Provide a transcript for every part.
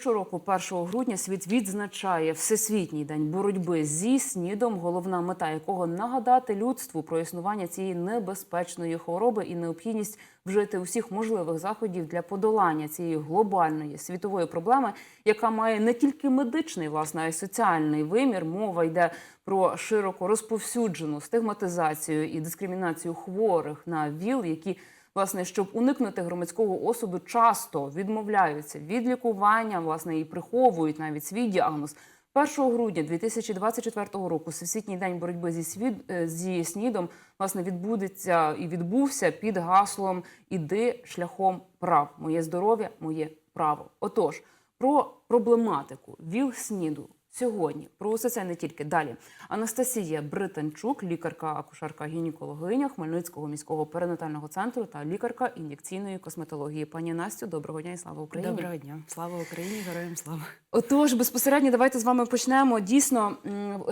щороку, 1 грудня, світ відзначає Всесвітній день боротьби зі снідом, головна мета якого нагадати людству про існування цієї небезпечної хвороби і необхідність вжити усіх можливих заходів для подолання цієї глобальної світової проблеми, яка має не тільки медичний, власне, а й соціальний вимір. Мова йде про широко розповсюджену стигматизацію і дискримінацію хворих на ВІЛ, які власне, щоб уникнути громадського осуду, часто відмовляються від лікування, власне, і приховують навіть свій діагноз. 1 грудня 2024 року Всесвітній день боротьби зі свід е, зі снідом власне відбудеться і відбувся під гаслом Іди шляхом прав. Моє здоров'я, моє право. Отож, про проблематику ВІЛ-СНІДу сьогодні. Про усе це не тільки далі. Анастасія Британчук, лікарка, акушерка, гінекологиня Хмельницького міського перинатального центру та лікарка ін'єкційної косметології. Пані Настю, доброго дня і слава Україні. Доброго дня, слава Україні, героям слава. Отож, безпосередньо давайте з вами почнемо. Дійсно,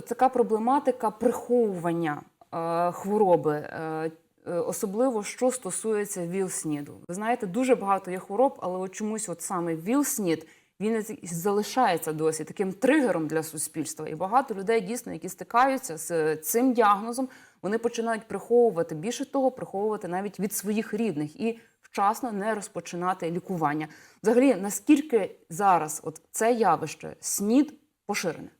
така проблематика приховування е, хвороби. е, е, Особливо що стосується ВІЛ-СНІДу. Ви знаєте, дуже багато є хвороб, але от чомусь от саме ВІЛ-СНІД він залишається досі таким тригером для суспільства. І багато людей дійсно, які стикаються з цим діагнозом, вони починають приховувати більше того, приховувати навіть від своїх рідних і вчасно не розпочинати лікування. Взагалі, наскільки зараз от це явище СНІД поширене?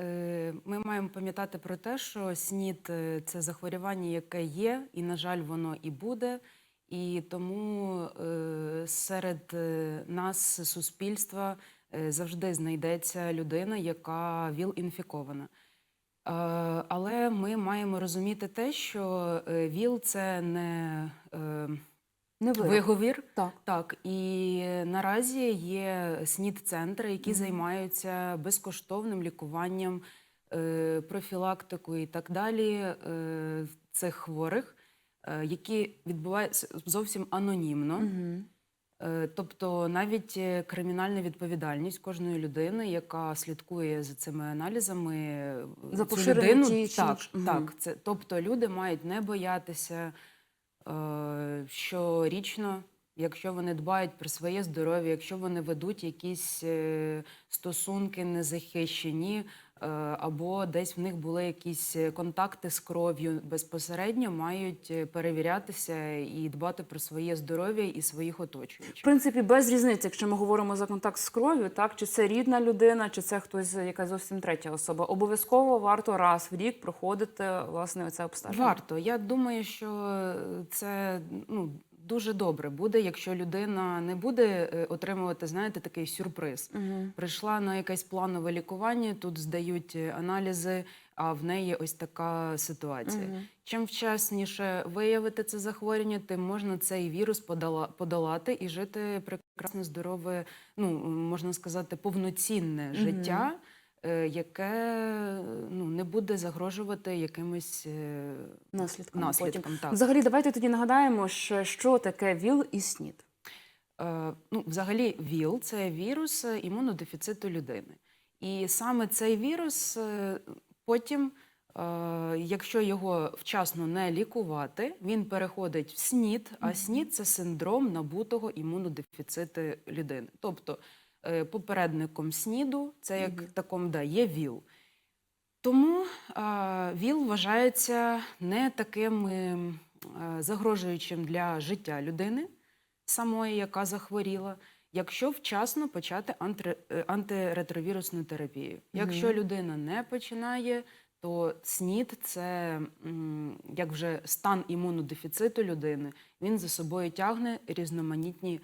Е, Ми маємо пам'ятати про те, що СНІД е, це захворювання, яке є, і, на жаль, воно і буде. І тому е, серед е, нас, суспільства, е, завжди знайдеться людина, яка ВІЛ-інфікована. Але ми маємо розуміти те, що ВІЛ це не Не ви. виговір. Так. Так, і наразі є СНІД-центри, які займаються безкоштовним лікуванням, профілактикою і так далі цих хворих, які відбуваються зовсім анонімно. Угу. Е, Тобто навіть е, кримінальна відповідальність кожної людини, яка слідкує за цими аналізами, е, За цю людину, так. Мгм. так, це тобто люди мають не боятися е, щорічно, якщо вони дбають про своє здоров'я, якщо вони ведуть якісь е, стосунки незахищені, е, або десь в них були якісь е, контакти з кров'ю, безпосередньо мають е, перевірятися і дбати про своє здоров'я і своїх В принципі, без різниці, якщо ми говоримо за контакт з кров'ю, так чи це рідна людина, чи це хтось, яка зовсім третя особа. Обов'язково варто раз в рік проходити власне оце обстеження. Варто. Я думаю, що це ну, дуже добре буде, якщо людина не буде е, отримувати, знаєте, такий сюрприз. Угу. Прийшла на якесь планове лікування, тут здають е, аналізи, а в неї ось така ситуація. Угу. Чим вчасніше виявити це захворювання, тим можна цей вірус подола- подолати і жити прекрасне, здорове, ну можна сказати, повноцінне Мгм. життя, яке ну не буде загрожувати якимось е, Наслідком. наслідкам. Так. Взагалі, давайте тоді нагадаємо, що, що таке ВІЛ і СНІД. Е, ну, взагалі, ВІЛ це вірус е, імунодефіциту людини. І саме цей вірус е, потім, е, якщо його вчасно не лікувати, він переходить в СНІД, а СНІД це синдром набутого імунодефіциту людини. Тобто е, попередником СНІДу, це як Мгм. таком да, є ВІЛ. Тому е, ВІЛ вважається не таким е, е, загрожуючим для життя людини самої, яка захворіла, якщо вчасно почати е, антиретровірусну терапію. Якщо людина не починає, то СНІД це як вже стан імунодефіциту людини. Він за собою тягне різноманітні е,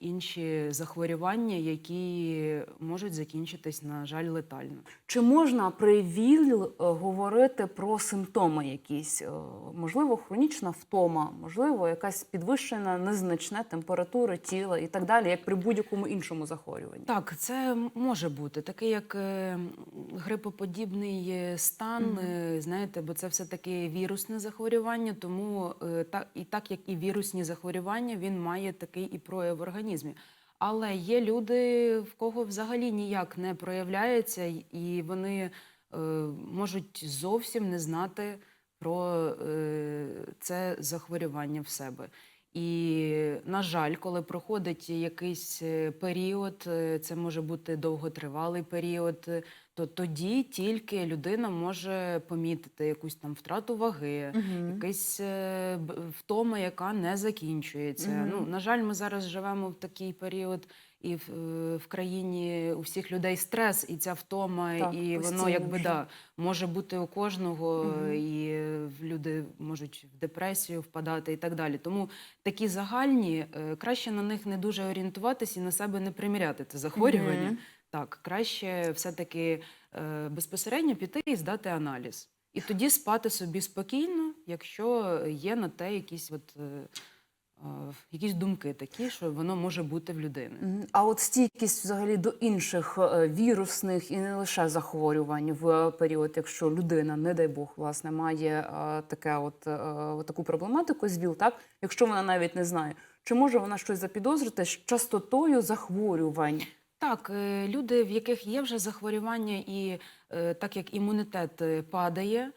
інші захворювання, які можуть закінчитись, на жаль, летально. Чи можна при ВІЛ е, говорити про симптоми якісь? Е, Можливо, хронічна втома, можливо, якась підвищена незначна температура тіла і так далі, як при будь-якому іншому захворюванні. Так, це може бути такий як е, грипоподібний е, стан, Мгм. е, знаєте, бо це все таки вірусне захворювання, тому е, і так як і вірусні захворювання, він має такий і прояв в організмі. Але є люди, в кого взагалі ніяк не проявляється, і вони е, можуть зовсім не знати про е, це захворювання в себе. І, на жаль, коли проходить якийсь е, період, е, це може бути довготривалий період, е, то тоді тільки людина може помітити якусь там втрату ваги, якась е, втома, яка не закінчується. Угу. Ну, на жаль, ми зараз живемо в такий період, і в, в країні у всіх людей стрес, і ця втома, Так, і воно якби вже. да, може бути у кожного, Мгм. і люди можуть в депресію впадати і так далі. Тому такі загальні, е, краще на них не дуже орієнтуватись і на себе не приміряти це захворювання. Мгм. Так, краще все-таки е, безпосередньо піти і здати аналіз. І тоді спати собі спокійно, якщо є на те якісь, от, е, якісь думки такі, що воно може бути в людини. А от стійкість взагалі до інших е, вірусних і не лише захворювань в період, якщо людина, не дай Бог, власне, має е, таке от, е, таку проблематику з ВІЛ, так якщо вона навіть не знає, чи може вона щось запідозрити з частотою захворювань? Так, е, люди, в яких є вже захворювання, і е, так як імунітет е, падає, е,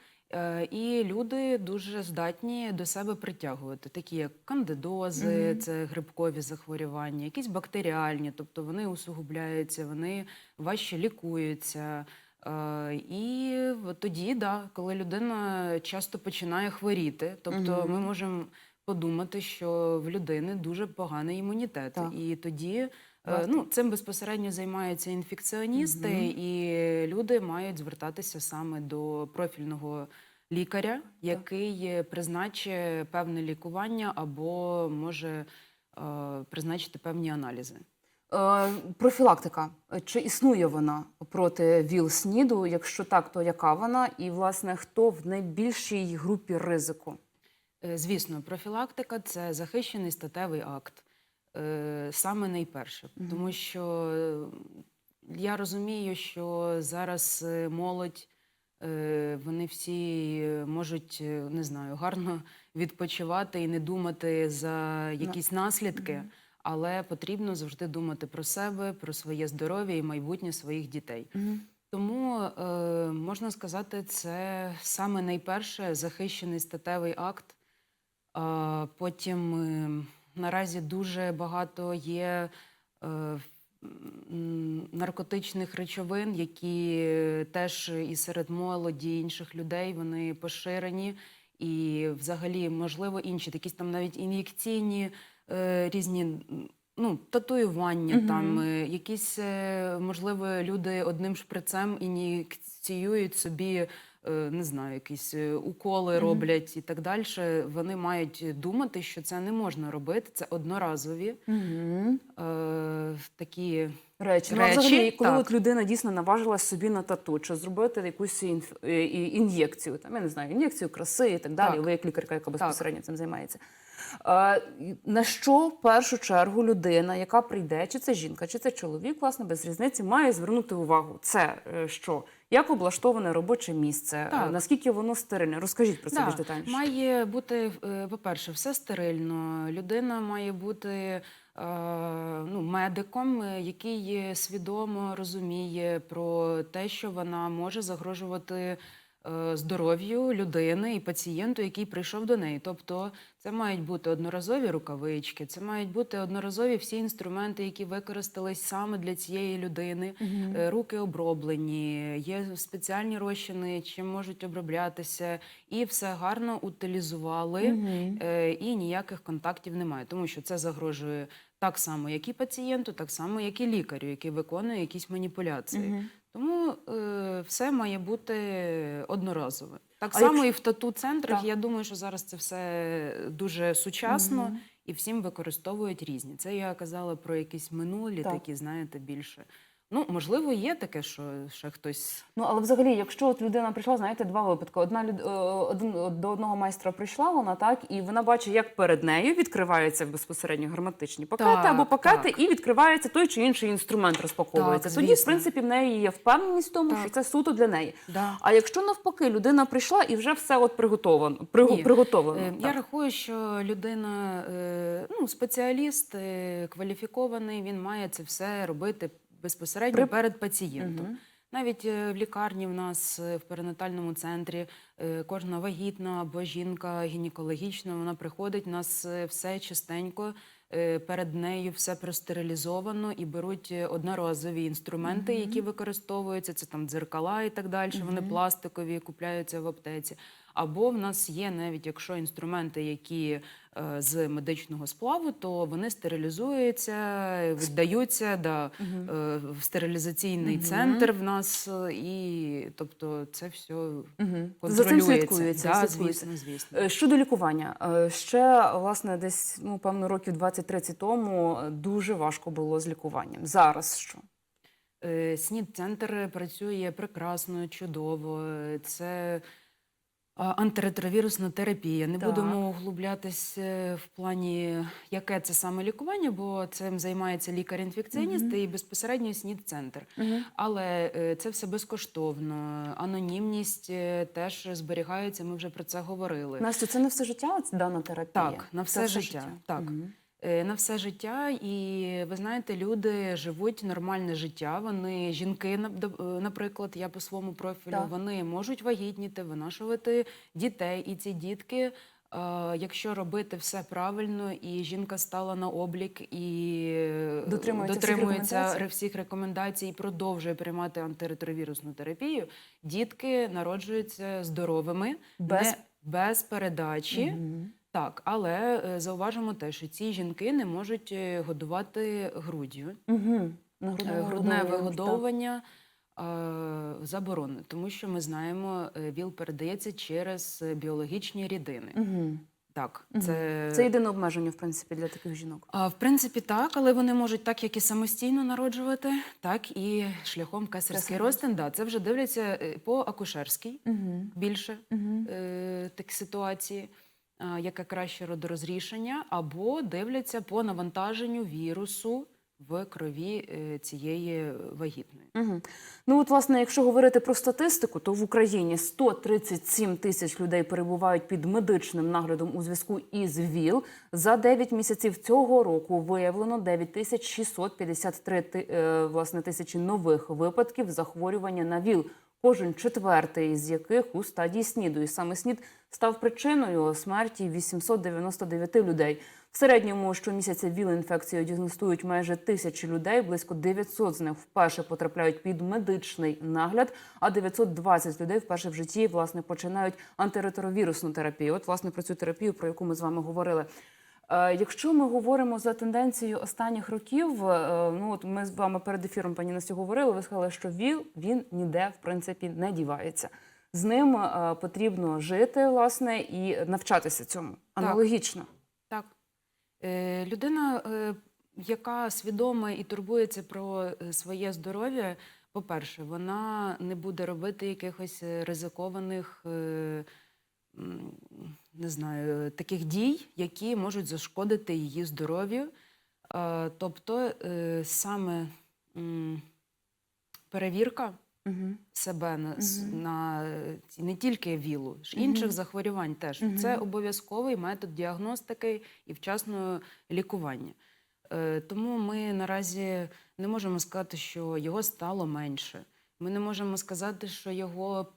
і люди дуже здатні до себе притягувати, такі як кандидози, Мгм. це грибкові захворювання, якісь бактеріальні, тобто вони усугубляються, вони важче лікуються. Е, І тоді, да, коли людина часто починає хворіти, тобто Мгм. ми можемо подумати, що в людини дуже поганий імунітет, Так. і тоді. Е. Ну, цим безпосередньо займаються інфекціоністи, Мгм. і люди мають звертатися саме до профільного лікаря, який призначить певне лікування або може е, призначити певні аналізи. Е, профілактика. Чи існує вона проти ВІЛ-СНІДу? Якщо так, то яка вона? І, власне, хто в найбільшій групі ризику? Звісно, профілактика це захищений статевий акт. Е, Саме найперше, Мгм. тому що е, я розумію, що зараз е, молодь, вони всі можуть, не знаю, гарно відпочивати і не думати за якісь наслідки, але потрібно завжди думати про себе, про своє здоров'я і майбутнє своїх дітей. Тому е, можна сказати, це саме найперше захищений статевий акт. Потім е, наразі дуже багато є е, наркотичних речовин, які теж і серед молоді, і інших людей вони поширені. І взагалі, можливо, інші, якісь там навіть ін'єкційні е, різні ну, татуювання, Мгм. там е, якісь, можливо, люди одним шприцем ініціюють собі. Е, Не знаю, якісь е, уколи роблять і так далі. Вони мають думати, що це не можна робити. Це одноразові е, такі Речі. Ну, Речі, взагалі, коли так. от людина дійсно наважилась собі на тату, чи зробити якусь інф... е, ін'єкцію, там, я не знаю, ін'єкцію краси і так далі. Так. Ви як лікарка, яка безпосередньо цим займається. Е, на що в першу чергу людина, яка прийде, чи це жінка, чи це чоловік, власне, без різниці, має звернути увагу? Це е, що? Як облаштоване робоче місце? Е, Так. Наскільки воно стерильне? Розкажіть про це Да, більш детальніше. Має бути, по-перше, все стерильно. Людина має бути ну, медиком, який свідомо розуміє про те, що вона може загрожувати здоров'ю людини і пацієнту, який прийшов до неї. Тобто це мають бути одноразові рукавички, це мають бути одноразові всі інструменти, які використались саме для цієї людини. Е, Руки оброблені, є спеціальні розчини, чим можуть оброблятися, і все гарно утилізували, е, і ніяких контактів немає, тому що це загрожує так само, як і пацієнту, так само, як і лікарю, який виконує якісь маніпуляції. Мгм. Тому е, все має бути одноразове. Так А само якщо- і в тату-центрах. Так. Я думаю, що зараз це все дуже сучасно угу. і всім використовують різні. Це я казала про якісь минулі, Так. такі, знаєте, більше. Ну, можливо, є таке, що ще хтось. Ну, але взагалі, якщо от людина прийшла, знаєте, два випадки. Одна люд... е, один до одного майстра прийшла вона, так, і вона бачить, як перед нею відкриваються безпосередньо герметичні пакети Так, або пакети, так. і відкривається той чи інший інструмент, розпаковується. Так, Тоді, в принципі, в неї є впевненість в тому, Так. що це суто для неї. Да. А якщо навпаки людина прийшла і вже все от приготовано, пригу... Приготовлено. Е, Я рахую, що людина, е, ну, спеціаліст е, кваліфікований, він має це все робити безпосередньо При- перед пацієнтом. Мгм. Навіть е, в лікарні в нас е, в перинатальному центрі е, кожна вагітна або жінка гінекологічна, вона приходить, у нас все чистенько, перед нею все простерилізовано і беруть одноразові інструменти, які використовуються, це там дзеркала і так далі. Вони пластикові, купляються в аптеці. Або в нас є навіть якщо інструменти, які з медичного сплаву, то вони стерилізуються, віддаються да, е, в стерилізаційний центр в нас, е, і тобто це все Угу. За контролюється. цим слідкується. Да, звісно, звісно. Е, Щодо лікування, Е, ще власне десь ну певно років 20-30 тому е, дуже важко було з лікуванням. Зараз що? Е, СНІД-центр працює прекрасно, чудово. Е, Це антиретровірусна терапія. Не Так. будемо углублятись е, в плані, яке це саме лікування, бо цим займається лікар-інфекціоніст і безпосередньо СНІД-центр. Але е, це все безкоштовно. Анонімність е, теж зберігається. Ми вже про це говорили. Настя, це не все життя дана терапія? Так, на все, все життя. Так. Мгм. Е, На все життя, і ви знаєте, люди живуть нормальне життя. Вони жінки, е, наприклад, я по своєму профілю, Так. вони можуть вагітніти, винашувати дітей. І ці дітки, е, якщо робити все правильно, і жінка стала на облік і е, Дотримується всіх рекомендацій? всіх рекомендацій і продовжує приймати антиретровірусну терапію, дітки народжуються здоровими, Без- не, без передачі. Мгм. Так, але е, зауважимо те, що ці жінки не можуть е, годувати груддю. Мгм. На грудне Е, Грудне вигодовування, вигодовування е, заборонено, тому що ми знаємо, е, ВІЛ передається через е, біологічні рідини. так. Мгм. Так, Мгм. це, Це єдине обмеження, в принципі, для таких жінок. а, в принципі так, але вони можуть так як і самостійно народжувати, так і шляхом кесарський Кесарський. розтин. Да, це вже дивляться е, по акушерській Угу. більше. Угу. е, такі ситуації, яке краще родорозрішення, або дивляться по навантаженню вірусу в крові е, цієї вагітної. Угу. Ну от, власне, якщо говорити про статистику, то в Україні 137 тисяч людей перебувають під медичним наглядом у зв'язку із ВІЛ. За 9 місяців цього року виявлено 9653 ти- е, власне, тисячі нових випадків захворювання на ВІЛ. Кожен четвертий з яких у стадії СНІДу. І саме СНІД став причиною смерті 899 людей. В середньому щомісяця ВІЛ-інфекцію діагностують майже тисячі людей. Близько 900 з них вперше потрапляють під медичний нагляд, а 920 людей вперше в житті власне починають антиретровірусну терапію. От власне про цю терапію, про яку ми з вами говорили. Е, Якщо ми говоримо за тенденцією останніх років, е, ну от ми з вами перед ефіром, пані Настю, говорили. Ви сказали, що ВІЛ він ніде в принципі не дівається. З ним е, потрібно жити, власне, і навчатися цьому аналогічно. Так. Е, людина, е, яка свідома і турбується про своє здоров'я, по-перше, вона не буде робити якихось ризикованих, е, не знаю, таких дій, які можуть зашкодити її здоров'ю. Е, Тобто е, саме перевірка Угу. себе на, Мгм. на не тільки вілу, інших захворювань теж. Мгм. Це обов'язковий метод діагностики і вчасного лікування. Е, Тому ми наразі не можемо сказати, що його стало менше. Ми не можемо сказати, що його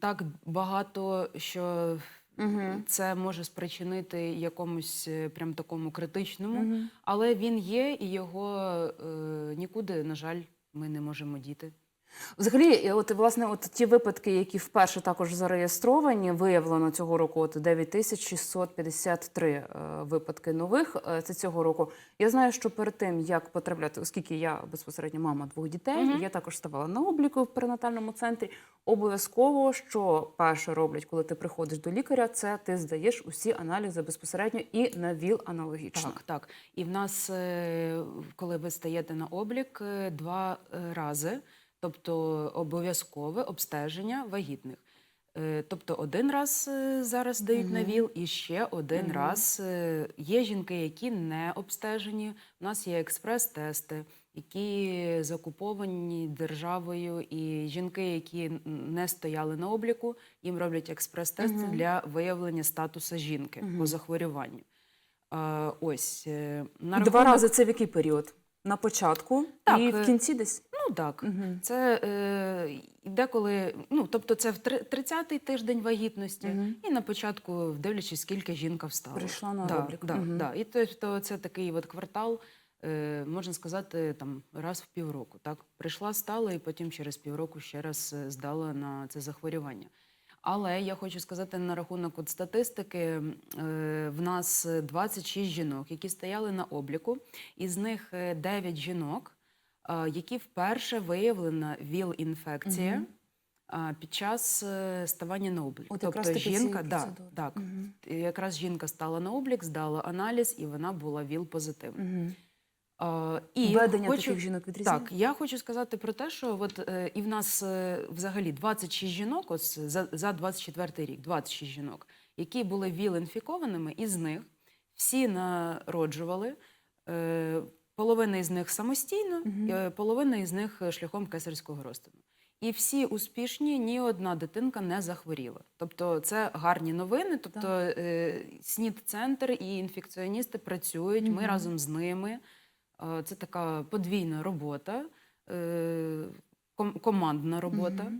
так багато, що Угу. це може спричинити якомусь е, прям такому критичному. Угу. Але він є, і його е, нікуди, на жаль, ми не можемо діти. Взагалі, от власне, от ті випадки, які вперше також зареєстровані, виявлено цього року от 9653 е, випадки нових. е, Це цього року. Я знаю, що перед тим як потрапляти, оскільки я безпосередньо мама двох дітей, Мгм. я також ставала на обліку в перинатальному центрі. Обов'язково, що перше роблять, коли ти приходиш до лікаря, це ти здаєш усі аналізи безпосередньо і на ВІЛ аналогічно. Так, так. І в нас, е, коли ви стаєте на облік, е, два е, рази, тобто обов'язкове обстеження вагітних. Е, Тобто один раз е, зараз дають на ВІЛ, і ще один Мгм. раз е, є жінки, які не обстежені. У нас є експрес-тести, які закуповані державою, і жінки, які не стояли на обліку, їм роблять експрес-тести Мгм. для виявлення статусу жінки Мгм. по захворюванню. А, ось на Два рази це в який період? На початку Так, і в кінці десь. Ну так, це е, деколи, ну тобто це в три- 30-й тиждень вагітності, і на початку, дивлячись, скільки жінка встала. Прийшла на да, облік. Да, Мгм. да. І тобто це такий от квартал, е, можна сказати, там раз в півроку. Так прийшла, стала, і потім через півроку ще раз е, здала на це захворювання. Але я хочу сказати на рахунок от статистики. е, В нас 26 жінок, які стояли на обліку, із них е, 9 жінок, е, які вперше виявлена ВІЛ-інфекція а, під час е, ставання на облік. От тобто жінка, да, так, якраз жінка стала на облік, здала аналіз, і вона була ВІЛ-позитивна. А, і Ведення хочу, таких жінок відрізняється? Так, я хочу сказати про те, що от е, і в нас е, взагалі 26 жінок, ось за, за 24 рік, 26 жінок, які були ВІЛ-інфікованими, із них всі народжували. Е, половина із них самостійно, е, половина із них е, шляхом кесарського розтину. І всі успішні, ні одна дитинка не захворіла. Тобто це гарні новини. Тобто е, СНІД-центр і інфекціоністи працюють. Ми разом з ними. Е, Це така подвійна робота, е, ком- командна робота.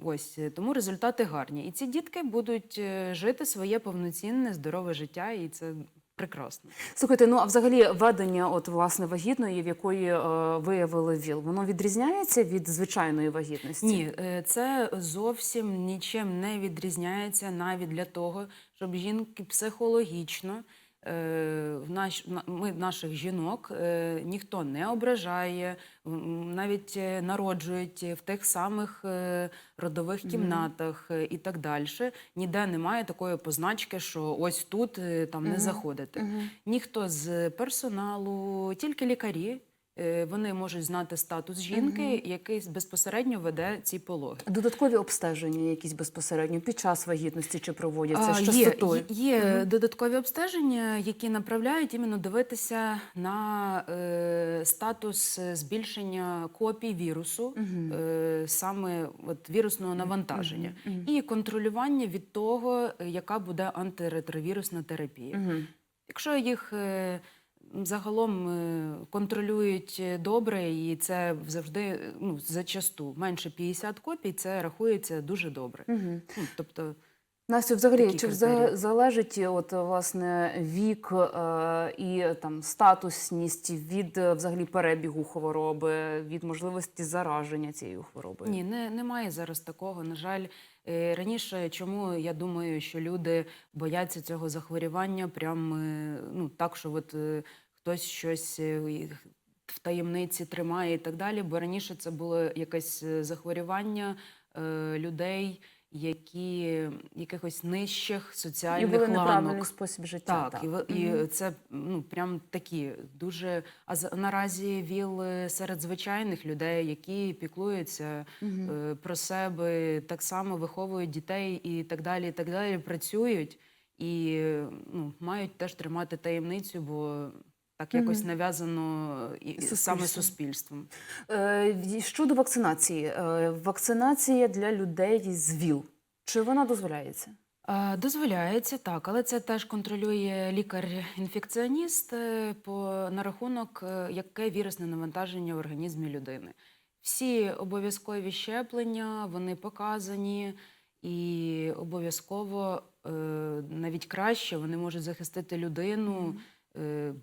Ось е, тому результати гарні. І ці дітки будуть жити своє повноцінне, здорове життя, і це прекрасно. Слухайте, ну а взагалі ведення, от власне вагітної, в якої е, виявили ВІЛ, воно відрізняється від звичайної вагітності? Ні, е, це зовсім нічим не відрізняється навіть для того, щоб жінки психологічно. Е, В наш, на- ми наших жінок е, ніхто не ображає, навіть е, народжують в тих самих родових кімнатах і так далі. Ніде немає такої позначки, що ось тут там не заходити. Ніхто з персоналу, тільки лікарі. Е, Вони можуть знати статус жінки, який безпосередньо веде ці пологи. Додаткові обстеження якісь безпосередньо під час вагітності чи проводяться А? Є, є додаткові обстеження, які направляють іменно дивитися на е, статус збільшення копій вірусу, е, саме от, вірусного навантаження, і контролювання від того, яка буде антиретровірусна терапія. Якщо їх е, загалом е, контролюють е, добре, і це завжди е, ну, зачасту менше 50 копій, це рахується дуже добре. Ну, тобто, Настю, взагалі, Такі чи критерії. залежить от власне вік е, і там статусність від взагалі перебігу хвороби, від можливості зараження цією хворобою? Ні, не, немає зараз такого. На жаль, раніше чому я думаю, що люди бояться цього захворювання, прям е, ну так, що от е, хтось щось е, в таємниці тримає і так далі. Бо раніше це було якесь е, захворювання е, людей, які якихось нижчих І соціальних були ланок. неправильний спосіб життя. Так, і, ви- і це ну прям такі дуже. А наразі ВІЛ серед звичайних людей, які піклуються е, про себе, так само виховують дітей і так далі. І так далі, працюють і ну, мають теж тримати таємницю, бо так якось нав'язано і, саме Суспільством. Е, Щодо вакцинації, Е, вакцинація для людей з ВІЛ. Чи вона дозволяється? Дозволяється так, але це теж контролює лікар-інфекціоніст е, по на рахунок, е, яке вірусне навантаження в організмі людини. Всі обов'язкові щеплення вони показані, і обов'язково е, навіть краще вони можуть захистити людину, е,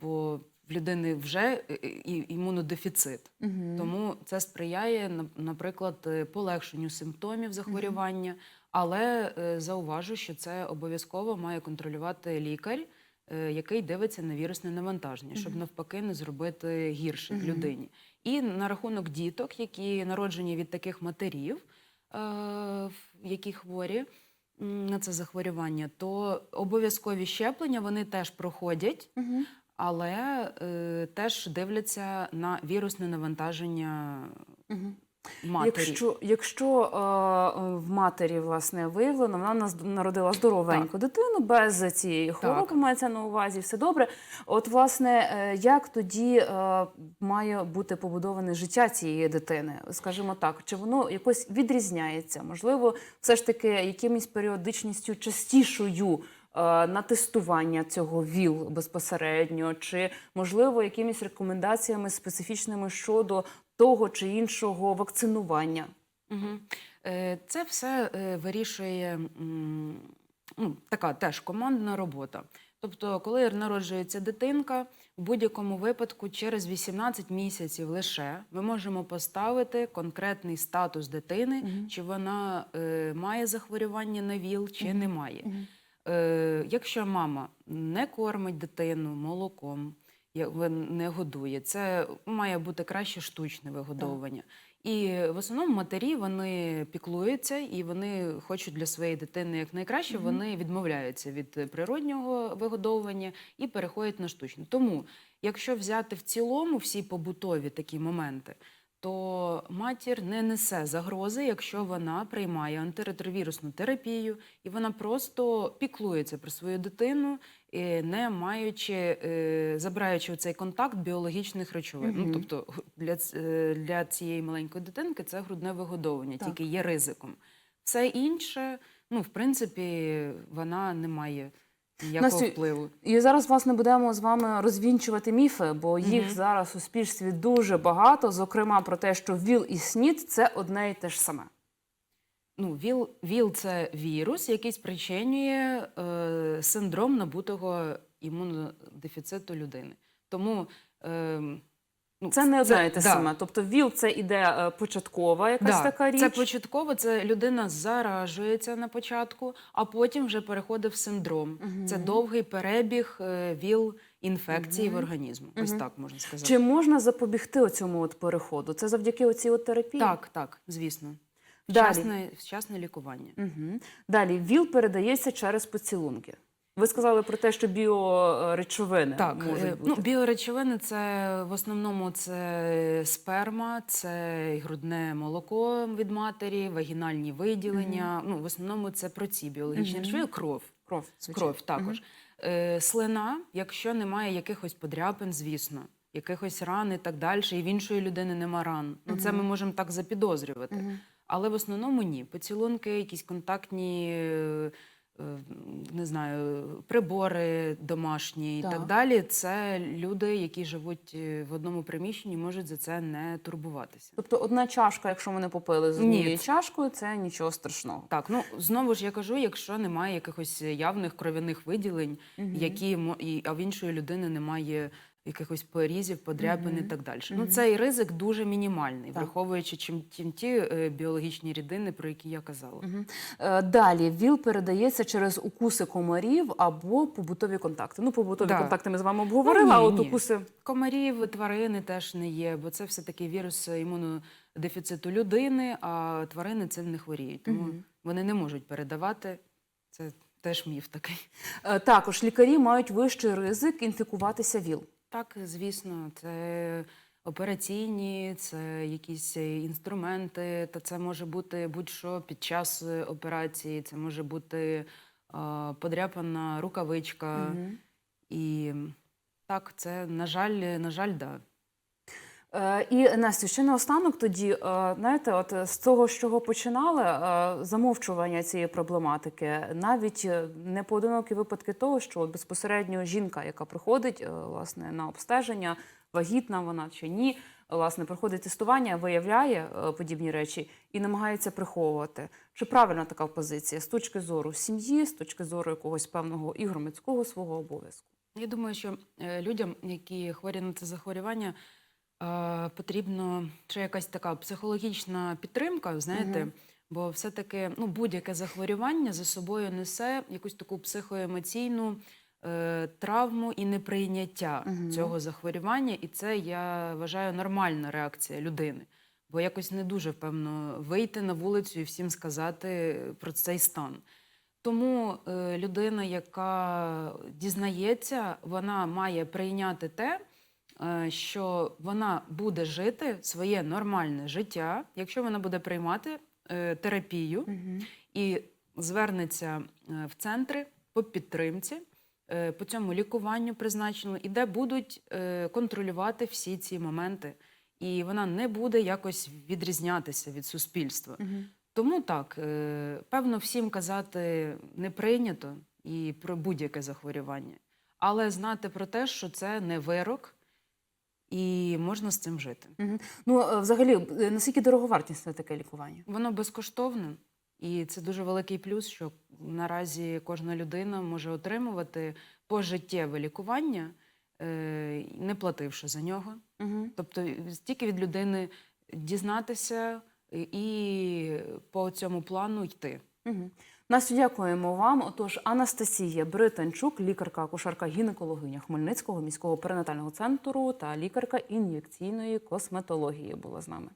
бо в людини вже е, і- імунодефіцит. Тому це сприяє, наприклад, е, полегшенню симптомів захворювання. Але е, зауважу, що це обов'язково має контролювати лікар, е, який дивиться на вірусне навантаження, щоб навпаки не зробити гірше людині. І на рахунок діток, які народжені від таких матерів, е, які хворі на це захворювання, то обов'язкові щеплення вони теж проходять. Але е, теж дивляться на вірусне навантаження матері. Якщо, якщо е, в матері власне виявлено, вона народила здоровеньку дитину без цієї хвороби, мається на увазі, все добре. От, власне, е, як тоді е, має бути побудоване життя цієї дитини? Скажімо так, чи воно якось відрізняється? Можливо, все ж таки якимось періодичністю частішою. Е, На тестування цього ВІЛ безпосередньо, чи можливо якимись рекомендаціями специфічними щодо того чи іншого вакцинування? Угу. Це все е, вирішує ну, така теж командна робота. Тобто, коли народжується дитинка, в будь-якому випадку через 18 місяців лише ми можемо поставити конкретний статус дитини, Мгм. чи вона е, має захворювання на ВІЛ, чи Мгм. не має. Мгм. Е, якщо мама не кормить дитину молоком, не годує, це має бути краще штучне вигодовування. І в основному матері вони піклуються і вони хочуть для своєї дитини як найкраще, Мгм. вони відмовляються від природнього вигодовування і переходять на штучне. Тому, якщо взяти в цілому всі побутові такі моменти, то матір не несе загрози, якщо вона приймає антиретровірусну терапію, і вона просто піклується про свою дитину, не маючи, е, забираючи цей контакт біологічних речовин. Мгм. Ну, тобто для, е, для цієї маленької дитинки це грудне вигодовування, Так. тільки є ризиком. Все інше, ну, в принципі, вона не має ніякого Настю, впливу. І зараз власне будемо з вами розвінчувати міфи, бо їх Мгм. зараз у суспільстві дуже багато. Зокрема, про те, що ВІЛ і СНІД це одне і те ж саме. Ну, ВІЛ, ВІЛ це вірус, який спричинює е, синдром набутого імунодефіциту людини. Тому е, ну, Це не одне і те да. саме. Тобто ВІЛ це іде е, початкова якась Да, така річ. Це початково, це людина заражується на початку, а потім вже переходить в синдром. Мгм. Це довгий перебіг е, ВІЛ інфекції Мгм. в організму. Ось так можна сказати. Чи можна запобігти оцьому от переходу? Це завдяки оцій от терапії? Так, так, звісно. Далі. Вчасне, вчасне лікування. Угу. Далі ВІЛ передається через поцілунки. Ви сказали про те, що біоречовини Так, можуть е, бути. ну, біоречовини це в основному це сперма, це грудне молоко від матері, вагінальні виділення. Ну, в основному це про ці біологічні Мгм. речовини, кров. кров, звичайно. Кров також. Е, слина, якщо немає якихось подряпин, звісно, якихось ран і так далі, і в іншої людини нема ран. Ну, це ми можемо так запідозрювати. Мгм. Але в основному ні. Поцілунки, якісь контактні. Не знаю, прибори домашні і Так. далі. Це люди, які живуть е, в одному приміщенні, можуть за це не турбуватися. Тобто одна чашка, якщо вони попили з Ні. однією чашкою, це нічого страшного. Так, ну знову ж я кажу, якщо немає якихось явних кров'яних виділень, угу. які а в іншої людини немає якихось порізів, подряпин і так далі. Ну цей ризик дуже мінімальний, Так. враховуючи чим тим ті е, біологічні рідини, про які я казала. Е, Далі ВІЛ передається через укуси комарів або побутові контакти. Ну, побутові Да. контакти ми з вами обговорили, Ну, ні, а от ні. укуси Комарів, тварини теж не є, бо це все таки вірус імунодефіциту людини, а тварини цим не хворіють. Тому вони не можуть передавати. Це теж міф такий. Е, також лікарі мають вищий ризик інфікуватися ВІЛ. Так, звісно, це операційні, це якісь інструменти, та це може бути будь-що під час е, операції, це може бути е, подряпана рукавичка. Угу. І так, це, на жаль, на жаль, да. Е, І Настю, ще наостанок тоді, е, знаєте, от е, з того, з чого починали, замовчування цієї проблематики, навіть не поодинокі випадки того, що от безпосередньо жінка, яка приходить власне на обстеження, вагітна вона чи ні, власне, проходить тестування, виявляє подібні речі і намагається приховувати. Чи правильна така позиція з точки зору сім'ї, з точки зору якогось певного і громадського свого обов'язку? Я думаю, що людям, які хворі на це захворювання, потрібно чи якась така психологічна підтримка, знаєте, Мгм. бо все-таки ну, будь-яке захворювання за собою несе якусь таку психоемоційну е, травму і неприйняття Мгм. цього захворювання. І це я вважаю нормальна реакція людини. Бо якось не дуже впевно вийти на вулицю і всім сказати про цей стан. Тому е, людина, яка дізнається, вона має прийняти те, е, що вона буде жити своє нормальне життя, якщо вона буде приймати е, терапію і звернеться е, в центри по підтримці, е, по цьому лікуванню призначено, і де будуть е, контролювати всі ці моменти. І вона не буде якось відрізнятися від суспільства. Тому так, е, певно, всім казати не прийнято і про будь-яке захворювання, але знати про те, що це не вирок, і можна з цим жити. Мгм. Ну, е, взагалі, е, наскільки дороговартісне таке лікування? Воно безкоштовне, і це дуже великий плюс, що наразі кожна людина може отримувати пожиттєве лікування, е, не плативши за нього. Угу. Тобто тільки від людини дізнатися і по цьому плану йти. Угу. Настю, дякуємо вам. Отож, Анастасія Британчук, лікарка акушерка гінекологиня Хмельницького міського перинатального центру та лікарка ін'єкційної косметології була з нами.